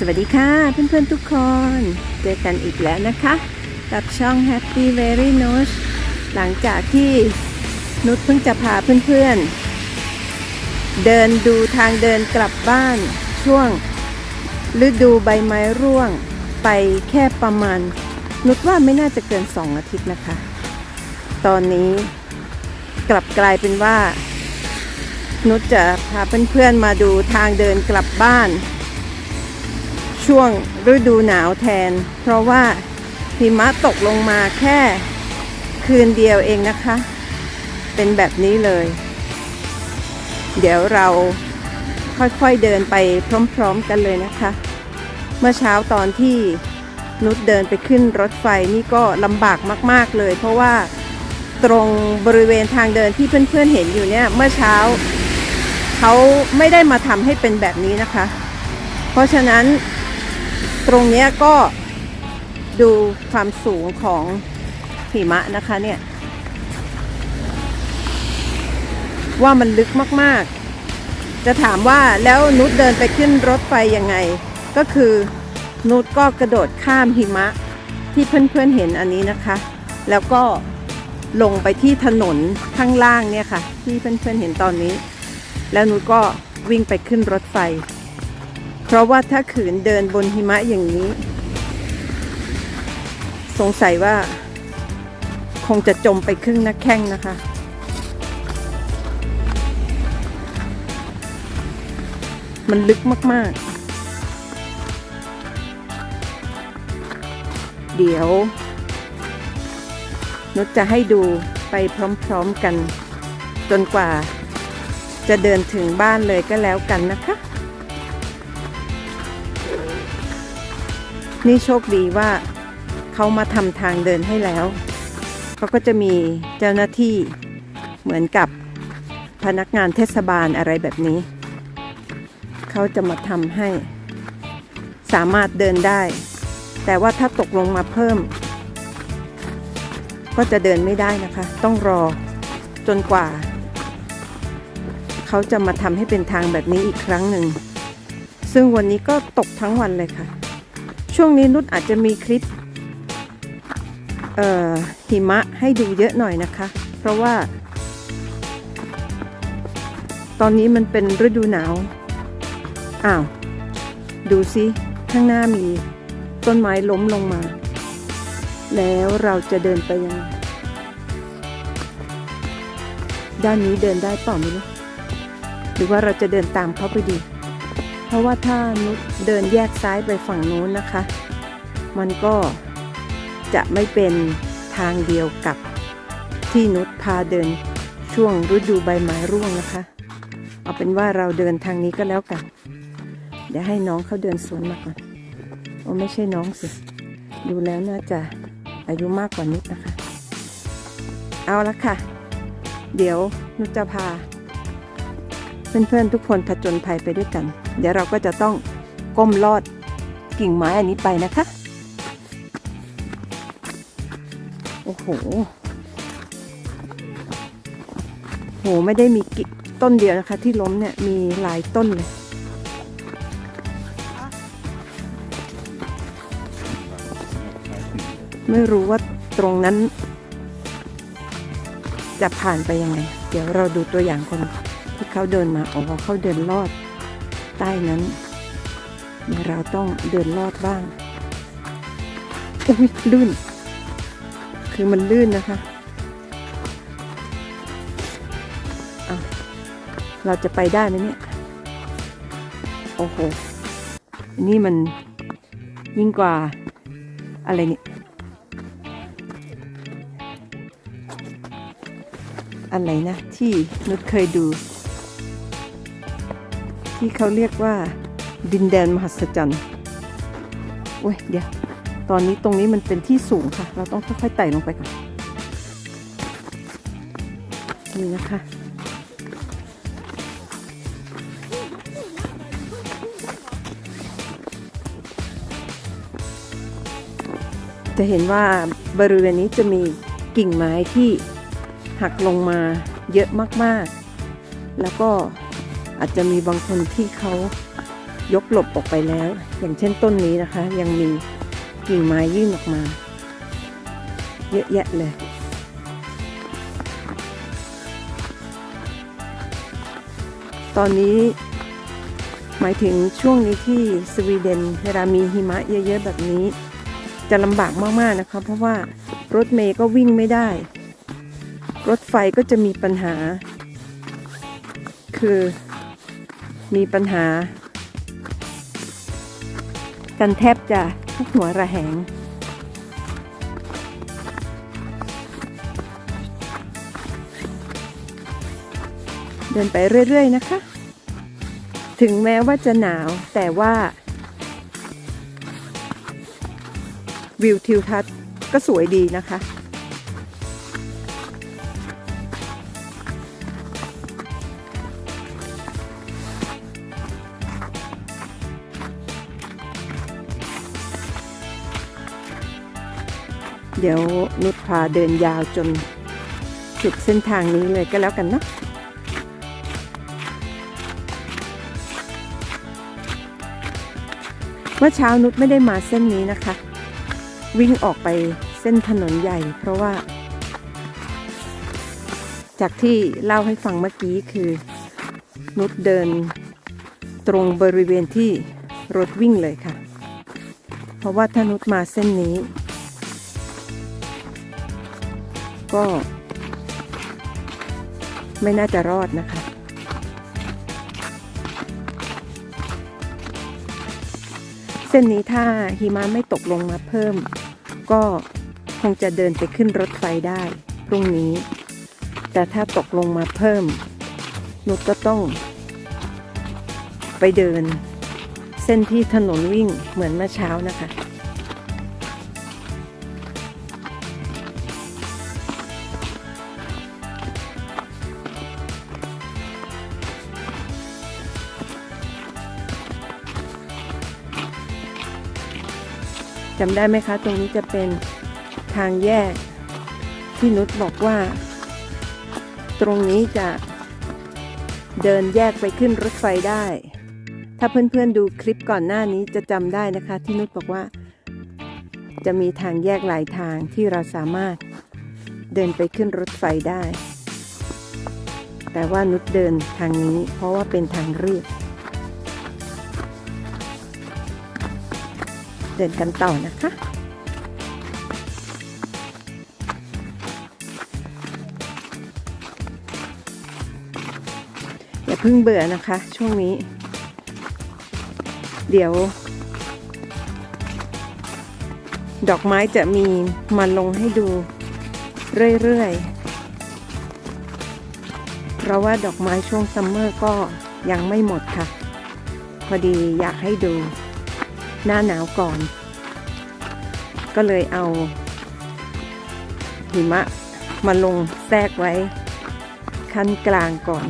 สวัสดีค่ะเพื่อนๆทุกคน เจอกันอีกแล้วนะคะ กับช่อง Happy Very n o t e หลังจากที่นุชเพิ่งจะพาเพื่อนๆ เดินดูทางเดินกลับบ้านช่วงฤดูใบไม้ร่วงไปแค่ประมาณ นุชว่าไม่น่าจะเกินสองอาทิตย์นะคะ ตอนนี้กลับกลายเป็นว่า นุชจะพาเพื่อนๆมาดูทางเดินกลับบ้าน ช่วงฤดูหนาวแทน เพราะว่าหิมะตกลงมาแค่คืนเดียวเองนะคะ เป็นแบบนี้เลย เดี๋ยวเราค่อยๆเดินไปพร้อมๆกันเลยนะคะ เมื่อเช้าตอนที่นุชเดินไปขึ้นรถไฟนี่ก็ลำบากมากๆเลย เพราะว่าตรงบริเวณทางเดินที่เพื่อนๆเห็นอยู่เนี่ยเมื่อเช้าเขาไม่ได้มาทำให้เป็นแบบนี้นะคะ เพราะฉะนั้น ตรงเนี้ยก็ดูความสูงของหิมะนะคะเนี่ย ว่ามันลึกมากๆ จะถามว่าแล้วนุชเดินไปขึ้นรถไฟยังไง ก็คือนุชก็กระโดดข้ามหิมะที่เพื่อนๆเห็นอันนี้นะคะ แล้วก็ลงไปที่ถนนข้างล่างเนี่ยค่ะ ที่เพื่อนๆเห็นตอนนี้ แล้วนุชก็วิ่งไปขึ้นรถไฟ เพราะว่าถ้าขืนเดินบนหิมะอย่างนี้ สงสัยว่า คงจะจมไปครึ่งน้าแข้งนะคะ มันลึกมาก ๆ เดี๋ยวนุชจะให้ดูไปพร้อม ๆ กัน จนกว่าจะเดินถึงบ้านเลยก็แล้วกันนะคะ นี่โชคดีว่าเขามาทำทางเดินให้แล้ว เขาก็จะมีเจ้าหน้าที่เหมือนกับพนักงานเทศบาลอะไรแบบนี้ เขาจะมาทำให้ สามารถเดินได้ แต่ว่าถ้าตกลงมาเพิ่ม ก็จะเดินไม่ได้นะคะ ต้องรอจนกว่า เขาจะมาทำให้เป็นทางแบบนี้อีกครั้งหนึ่ง ซึ่งวันนี้ก็ตกทั้งวันเลยค่ะ ช่วงนี้นุชอาจจะมีคลิปหิมะให้ดูเยอะหน่อยนะคะ เพราะว่า ตอนนี้มันเป็นฤดูหนาว อ้าว ดูสิ ข้างหน้ามีต้นไม้ล้มลงมา แล้วเราจะเดินไปยังไงด้านนี้เดินได้เปล่าไม่รู้หรือว่าเราจะเดินตามเขาไปดี เพราะว่าถ้านุชเดินแยกซ้ายไปฝั่งโน้นนะคะ มันก็จะไม่เป็นทางเดียวกับที่นุชพาเดินช่วงฤดูใบไม้ร่วงนะคะ เอาเป็นว่าเราเดินทางนี้ก็แล้วกัน เดี๋ยวให้น้องเขาเดินสวนมาก่อน โอ้ไม่ใช่น้องสิ ดูแล้วน่าจะอายุมากกว่านิดนะคะ เอาละค่ะ เดี๋ยวนุชจะพา เพื่อนๆทุกคนผจญภัยไปด้วยกัน เดี๋ยวเราก็จะต้องก้มลอดกิ่งไม้อันนี้ไปนะคะ โอ้โหโหไม่ได้มีกิ่งต้นเดียวนะคะ ที่ล้มเนี่ยมีหลายต้นเลยไม่รู้ว่าตรงนั้น จะผ่านไปยังไง เดี๋ยวเราดูตัวอย่างคน ที่เขาเดินมาอ๋อเขาเดินลอด ใต้นั้น เราต้องเดินลอดบ้างอุ้ยลื่น คือมันลื่นนะคะเราจะไปได้ไหมเนี่ย โอ้โหนนี่มันยิ่งกว่า อะไรเนี่ย อะไรนะ ที่นุชเคยดู ที่เขาเรียกว่าดินแดนมหัศจรรย์โอ้ยเดี๋ยวตอนนี้ตรงนี้มันเป็นที่สูงค่ะ เราต้องค่อยๆไต่ลงไปก่อนนี่นะคะ จะเห็นว่าบริเวณนี้จะมีกิ่งไม้ที่หักลงมาเยอะมากๆ แล้วก็ อาจจะมีบางคนที่เขายกหลบออกไปแล้ว อย่างเช่นต้นนี้นะคะ ยังมีกิ่งไม้ยื่นออกมา เยอะแยะเลย ตอนนี้หมายถึงช่วงนี้ที่สวีเดนเวลามีหิมะเยอะๆแบบนี้ จะลำบากมากๆนะคะ เพราะว่ารถเมย์ก็วิ่งไม่ได้ รถไฟก็จะมีปัญหา คือ มีปัญหา กันแทบจะทุกหัวระแหง เดินไปเรื่อย ๆ นะคะ ถึงแม้ว่าจะหนาวแต่ว่า วิวทิวทัศน์ก็สวยดีนะคะ เดี๋ยวนุชพาเดินยาวจนสุดเส้นทางนี้เลยก็แล้วกันนะเมื่อเช้านุชไม่ได้มาเส้นนี้นะคะ วิ่งออกไปเส้นถนนใหญ่ เพราะว่า จากที่เล่าให้ฟังเมื่อกี้คือ นุชเดินตรงบริเวณที่รถวิ่งเลยค่ะ เพราะว่าถ้านุชมาเส้นนี้ ก็ ไม่น่าจะรอดนะคะ เส้นนี้ถ้าหิมะไม่ตกลงมาเพิ่ม ก็คงจะเดินไปขึ้นรถไฟได้พรุ่งนี้ แต่ถ้าตกลงมาเพิ่มนุชก็ต้อง ไปเดิน เส้นที่ถนนวิ่งเหมือนเมื่อเช้านะคะ จำได้ไหมคะ ตรงนี้จะเป็นทางแยกที่นุชบอกว่า ตรงนี้จะเดินแยกไปขึ้นรถไฟได้ ถ้าเพื่อนๆดูคลิปก่อนหน้านี้จะจำได้นะคะ ที่นุชบอกว่า จะมีทางแยกหลายทางที่เราสามารถเดินไปขึ้นรถไฟได้ แต่ว่านุชเดินทางนี้เพราะว่าเป็นทางเรียบ เดินกันต่อนะคะอย่าเพิ่งเบื่อนะคะ ช่วงนี้ เดี๋ยว ดอกไม้จะมีมาลงให้ดูเรื่อยๆเพราะว่าดอกไม้ช่วงซัมเมอร์ก็ยังไม่หมดค่ะ พอดีอยากให้ดู หน้าหนาวก่อน ก็เลยเอาหิมะมาลงแทรกไว้ขั้นกลางก่อน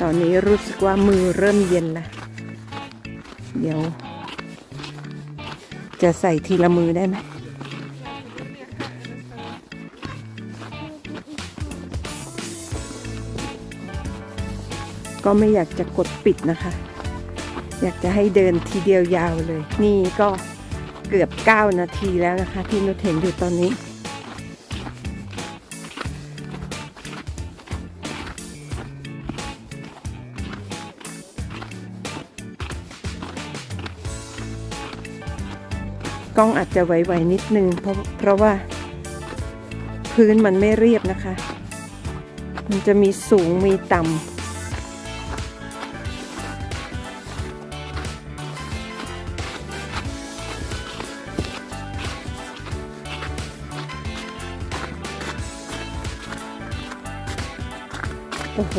ตอนนี้รู้สึกว่ามือเริ่มเย็นละเดี๋ยว จะใส่ทีละมือได้ไหม ก็ไม่อยากจะกดปิดนะคะ อยากจะให้เดินทีเดียวยาวเลย นี่ก็เกือบ 9 นาทีแล้วนะคะ ที่นุชเห็นอยู่ตอนนี้ กล้องอาจจะไหวๆนิดนึงเพราะเพราะว่าพื้นมันไม่เรียบนะคะ มันจะมีสูงมีต่ำ ห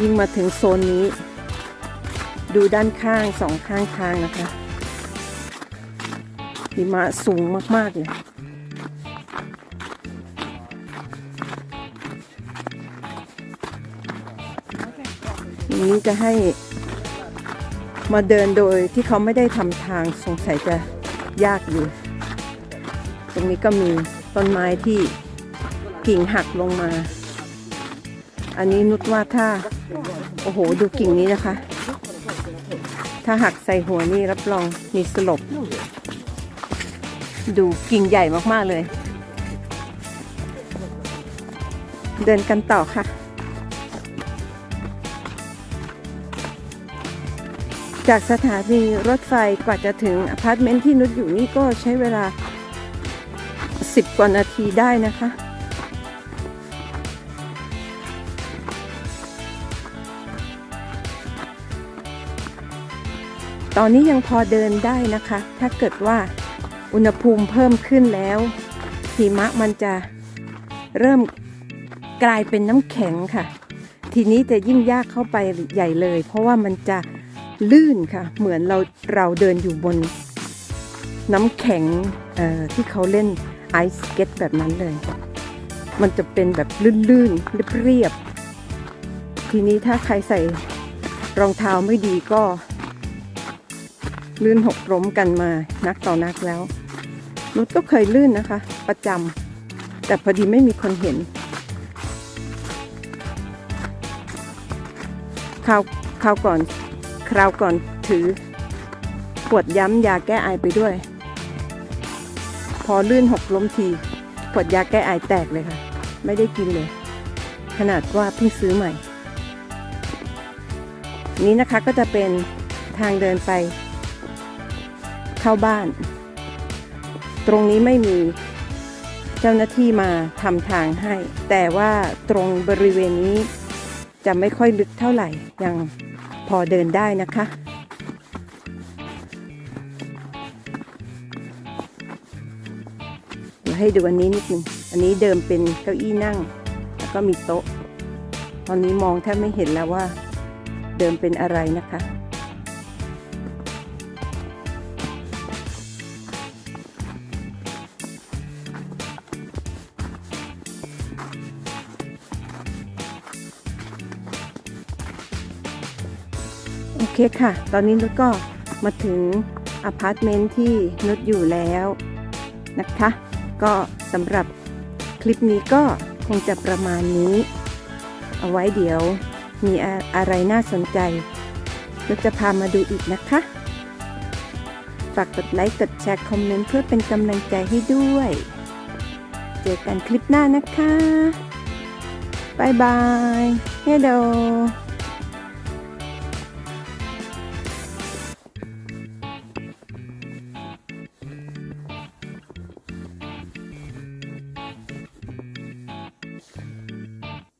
ยิ่งมาถึงโซนนี้ ดูด้านข้างสองข้างทางนะคะหิมะสูงมากๆเลยอย่างนี้จะให้มาเดินโดยที่เขาไม่ได้ทำทางสงสัยจะยากอยู่ ตรงนี้ก็มีต้นไม้ที่กิ่งหักลงมา อันนี้นุชว่าถ้า โอ้โห ดูกิ่งนี้นะคะ ถ้าหักใส่หัวนี่รับรองมีสลบ ดูกิ่งใหญ่มากๆเลย เดินกันต่อค่ะ จากสถานีรถไฟกว่าจะถึงอพาร์ตเมนต์ที่นุชอยู่นี่ก็ใช้เวลา 10 กว่านาทีได้นะคะ ตอนนี้ยังพอเดินได้นะคะ ถ้าเกิดว่าอุณหภูมิเพิ่มขึ้นแล้วหิมะมันจะเริ่มกลายเป็นน้ำแข็งค่ะ ทีนี้จะยิ่งยากเข้าไปใหญ่เลย เพราะว่ามันจะลื่นค่ะ เหมือนเราเราเดินอยู่บนน้ำแข็งที่เขาเล่นไอซ์สเก็ตแบบนั้นเลย มันจะเป็นแบบลื่นๆเรียบๆทีนี้ถ้าใครใส่รองเท้าไม่ดีก็ ลื่นหกล้มกันมานักต่อนักแล้วนุชก็เคยลื่นนะคะ ประจำแต่พอดีไม่มีคนเห็นคราวคราวก่อนคราวก่อนถือขวดย้ำยาแก้ไอไปด้วย พอลื่นหกล้มทีขวดยาแก้ไอแตกเลยค่ะ ไม่ได้กินเลย ขนาดว่าเพิ่งซื้อใหม่ นี้นะคะก็จะเป็นทางเดินไป เข้าบ้าน ตรงนี้ไม่มีเจ้าหน้าที่มาทำทางให้ แต่ว่าตรงบริเวณนี้จะไม่ค่อยลึกเท่าไหร่ ยังพอเดินได้นะคะ เดี๋ยวให้ดูอันนี้นิดนึง อันนี้เดิมเป็นเก้าอี้นั่ง แล้วก็มีโต๊ะ ตอนนี้มองแทบไม่เห็นแล้วว่าเดิมเป็นอะไรนะคะ เคค่ะ ตอนนี้นุชก็มาถึงอพาร์ตเมนต์ที่นุชอยู่แล้วนะคะ ก็สำหรับคลิปนี้ก็คงจะประมาณนี้ เอาไว้เดี๋ยวมีอะอะไรน่าสนใจนุชจะพามาดูอีกนะคะ ฝากกดไลค์กดแชร์คอมเมนต์เพื่อเป็นกำลังใจให้ด้วย เจอกันคลิปหน้านะคะบายบายเฮโด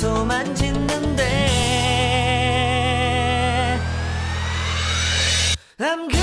미소만 짓는데. I'm